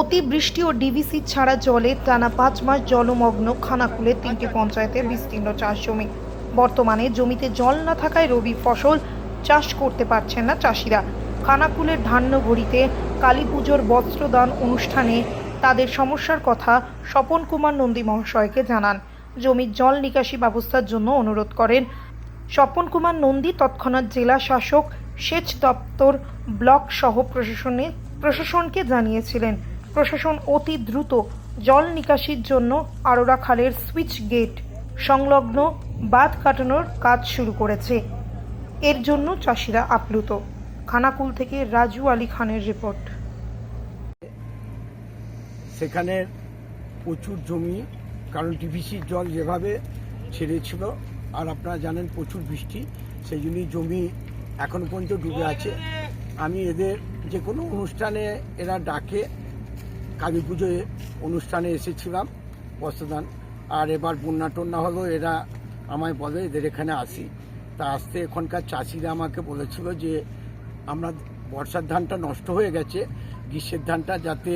অতিবৃষ্টি ও ডিভিসি ছাড়া জলে টানা পাঁচ মাস জলমগ্ন খানাকুলের তিনটি পঞ্চায়েতে বিস্তীর্ণ চাষ জমি। বর্তমানে জমিতে জল না থাকায় রবি ফসল চাষ করতে পারছেন না চাষিরা। খানাকুলের ধান্যঘড়িতে কালী পুজোর বস্ত্রদান অনুষ্ঠানে তাদের সমস্যার কথা স্বপন কুমার নন্দী মহাশয়কে জানান। জমির জল নিকাশি ব্যবস্থার জন্য অনুরোধ করেন। স্বপন কুমার নন্দী তৎক্ষণাৎ জেলা শাসক, সেচ দপ্তর, ব্লক সহ প্রশাসনে প্রশাসনকে জানিয়েছিলেন। প্রশাসন অতি দ্রুত জল নিকাশির জন্য আরোরা খালের সুইচ গেট সংলগ্ন বাঁধ কাটানোর কাজ শুরু করেছে। এর জন্য চাষিরা আপ্লুত। খানাকুল থেকে রাজু আলী খানের রিপোর্ট। সেখানে প্রচুর জমি, কারণ ডিভিসির জল যেভাবে ছেড়েছিল, আর আপনারা জানেন প্রচুর বৃষ্টি, সেই জন্যই জমি এখনও পর্যন্ত ডুবে আছে। আমি এদের যে কোনো অনুষ্ঠানে এরা ডাকে কালী পুজোয় অনুষ্ঠানে এসেছিলাম, বস্ত্রদান। আর এবার বন্যা টন্যা হলো, এরা আমায় বলে, এদের এখানে আসি। তা আসতে এখনকার চাষিরা আমাকে বলেছিল যে, আমরা বর্ষার ধানটা নষ্ট হয়ে গেছে, গ্রীষ্মের ধানটা যাতে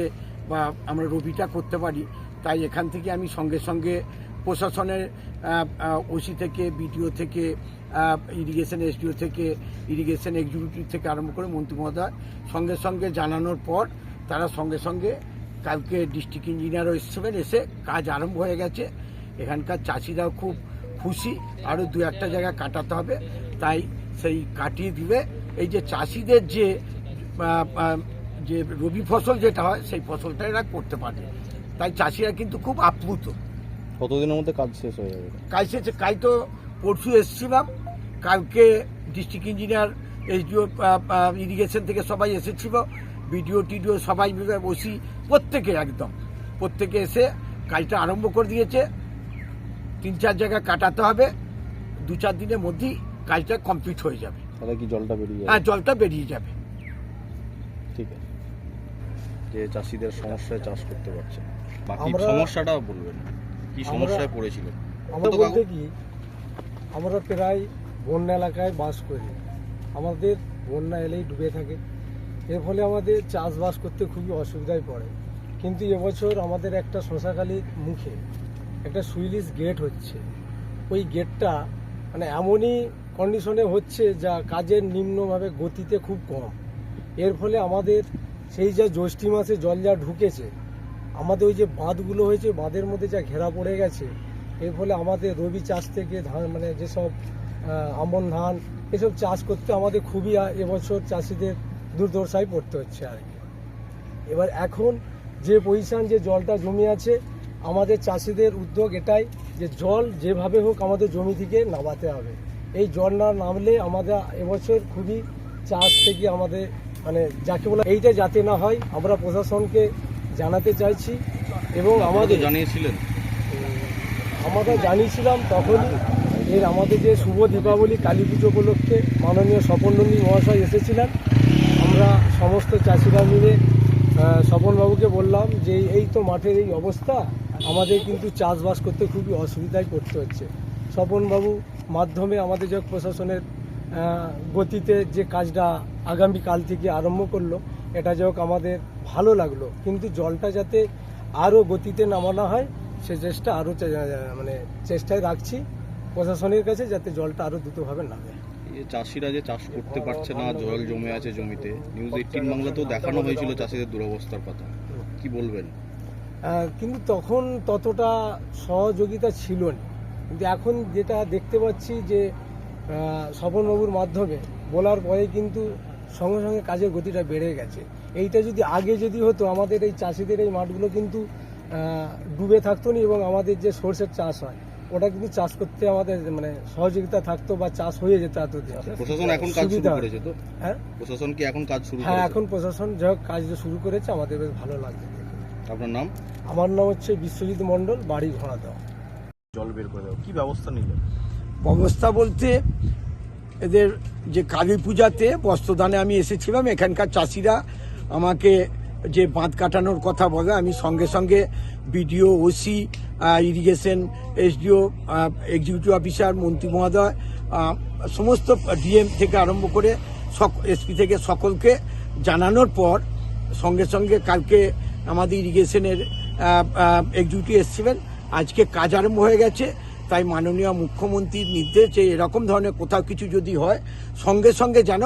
বা আমরা রবিটা করতে পারি। তাই এখান থেকে আমি সঙ্গে সঙ্গে প্রশাসনের ওসি থেকে, বিডিও থেকে ইরিগেশন এসডিও থেকে, ইরিগেশন এক্সিকিউটিভ থেকে আরম্ভ করে মন্ত্রী মহোদয়, সঙ্গে সঙ্গে জানানোর পর তারা সঙ্গে সঙ্গে কালকে ডিস্ট্রিক্ট ইঞ্জিনিয়ারও এসেছিলেন এসে কাজ আরম্ভ হয়ে গেছে। এখানকার চাষিরাও খুব খুশি আরও দু একটা জায়গা কাটাতে হবে। তাই সেই কাটিয়ে দিবে। এই যে চাষিদের যে যে রবি ফসল যেটা হয় সেই ফসলটা এরা করতে পারে তাই চাষিরা কিন্তু খুব আপ্লুত। কতদিনের মধ্যে কাজ শেষ হয়ে যাবে? কাজ শেষে কাজ তো পরশু এসেছিলাম। কালকে ডিস্ট্রিক্ট ইঞ্জিনিয়ার এসডিও ইরিগেশন থেকে সবাই এসেছিল। বিডিও টিডিও সবাই মিলে বসি প্রত্যেকে একদম। প্রত্যেকে এসে কাজটা আরম্ভ করে দিয়েছে। তিন চার জায়গায় কাটাতে হবে। দু চার দিনের মধ্যেই কাজটা কমপ্লিট হয়ে যাবে। তাহলে কি জলটা বেরিয়ে হ্যাঁ যাবে জলটা বেরিয়ে যাবে। ঠিক আছে। যে চাষিদের সমস্যায় চাষ করতে পারছে। বাকি আমরা- সমস্যাটা বলবেন। কি সমস্যায় পড়েছিলেন আমরা বলতে কি আমরা প্রায় বন্যা এলাকায় বাস করি। আমাদের বন্যা এলেই ডুবে থাকে। এর ফলে আমাদের চাষবাস করতে খুবই অসুবিধায় পড়ে। কিন্তু এবছর আমাদের একটা শশাখালির মুখে একটা সুইলিশ গেট হচ্ছে। ওই গেটটা মানে এমনই কন্ডিশনে হচ্ছে যা কাজের নিম্নভাবে গতিতে খুব কম। এর ফলে আমাদের সেই যা জ্যৈষ্ঠী মাসে জল যা ঢুকেছে, আমাদের ওই যে বাঁধগুলো হয়েছে, বাঁধের মধ্যে যা ঘেরা পড়ে গেছে, এর ফলে আমাদের রবি চাষ থেকে ধান মানে যেসব আমন ধান, এসব চাষ করতে আমাদের খুবই এবছর চাষিদের দুর্দশায় পড়তে হচ্ছে আর কি। এবার এখন যে পজিশন যে জলটা জমি আছে আমাদের চাষিদের উদ্যোগ এটাই যে জল যেভাবে হোক আমাদের জমি থেকে নামাতে হবে। এই জল না নামলে আমাদের এবছর খুবই চাষ থেকে আমাদের মানে যাকে বলে এইটা যাতে না হয় আমরা প্রশাসনকে জানাতে চাইছি এবং আমাদের আমাদের জানিয়েছিলেন। আমরা জানিয়েছিলাম তখনই এর আমাদের যে শুভ দীপাবলি কালী পুজো উপলক্ষে মাননীয় স্বপননন্দী মহাশয় এসেছিলেন। আমরা সমস্ত চাষিরা মিলে স্বপনবাবুকে বললাম যে এই তো মাঠের এই অবস্থা, আমাদের কিন্তু চাষবাস করতে খুবই অসুবিধায় পড়তে হচ্ছে। স্বপনবাবু মাধ্যমে আমাদের যে প্রশাসনের গতিতে যে কাজটা আগামী কাল থেকে আরম্ভ করল, এটা যোগ আমাদের ভালো লাগল। কিন্তু জলটা যাতে আরও গতিতে নামানো হয়, সে চেষ্টা আরও মানে চেষ্টায় রাখছি প্রশাসনের কাছে যাতে জলটা আরও দ্রুতভাবে নামে। যে চাষিরা যে চাষ করতে পারছে না, জল জমে আছে জমিতে নিউজ এইটিন বাংলাতেও দেখানো হয়েছিল চাষিদের দুরবস্থার কথা। কি বলবেন? কিন্তু তখন ততটা সহযোগিতা ছিল না। কিন্তু এখন যেটা দেখতে পাচ্ছি যে স্বপনবাবুর মাধ্যমে বলার পরে কিন্তু সঙ্গে সঙ্গে কাজের গতিটা বেড়ে গেছে। এইটা যদি আগে যদি হতো, আমাদের এই চাষিদের এই মাঠগুলো কিন্তু ডুবে থাকতো না এবং আমাদের যে সর্ষের চাষ হয় ওটা কিন্তু চাষ করতে আমাদের মানে সহযোগিতা থাকতো বা চাষ হয়ে যেত এতদিন। প্রশাসন এখন কাজ শুরু করেছে তো? হ্যাঁ? প্রশাসন কি এখন কাজ শুরু হ্যাঁ এখন প্রশাসন হোক কাজ শুরু করেছে আমাদের বেশ ভালো লাগছে। আপনার নাম? আমার নাম হচ্ছে বিশ্বজিৎ মণ্ডল বাড়ি ঘোড়া দেওয়া জল বের করে দেওয়া কি ব্যবস্থা নিলেন? ব্যবস্থা বলতে এদের যে কালী পূজাতে বস্ত্রদানে আমি এসেছিলাম এখানকার চাষিরা আমাকে যে বাঁধ কাটানোর কথা বলে, আমি সঙ্গে সঙ্গে BDO, OC irrigation SDO executive officer মন্ত্রী মহোদয় সমস্ত ডিএম থেকে আরম্ভ করে সক এসপি থেকে সকলকে জানানোর পর সঙ্গে সঙ্গে কালকে আমাদের ইরিগেশনের এক্সিকিউটিভ এসছিলেন। আজকে কাজ আরম্ভ হয়ে গেছে, তাই মাননীয় মুখ্যমন্ত্রীর নির্দেশ এরকম ধরনের কোথাও কিছু যদি হয়, সঙ্গে সঙ্গে যেন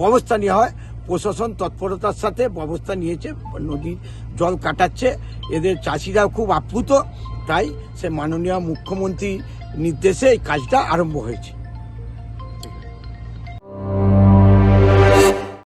ব্যবস্থা নেওয়া হয়। প্রশাসন তৎপরতার সাথে ব্যবস্থা নিয়েছে নদীর জল কাটাচ্ছে। এদের চাষিরাও খুব আপ্লুত, তাই সে মাননীয় মুখ্যমন্ত্রী নির্দেশে এই কাজটা আরম্ভ হয়েছে।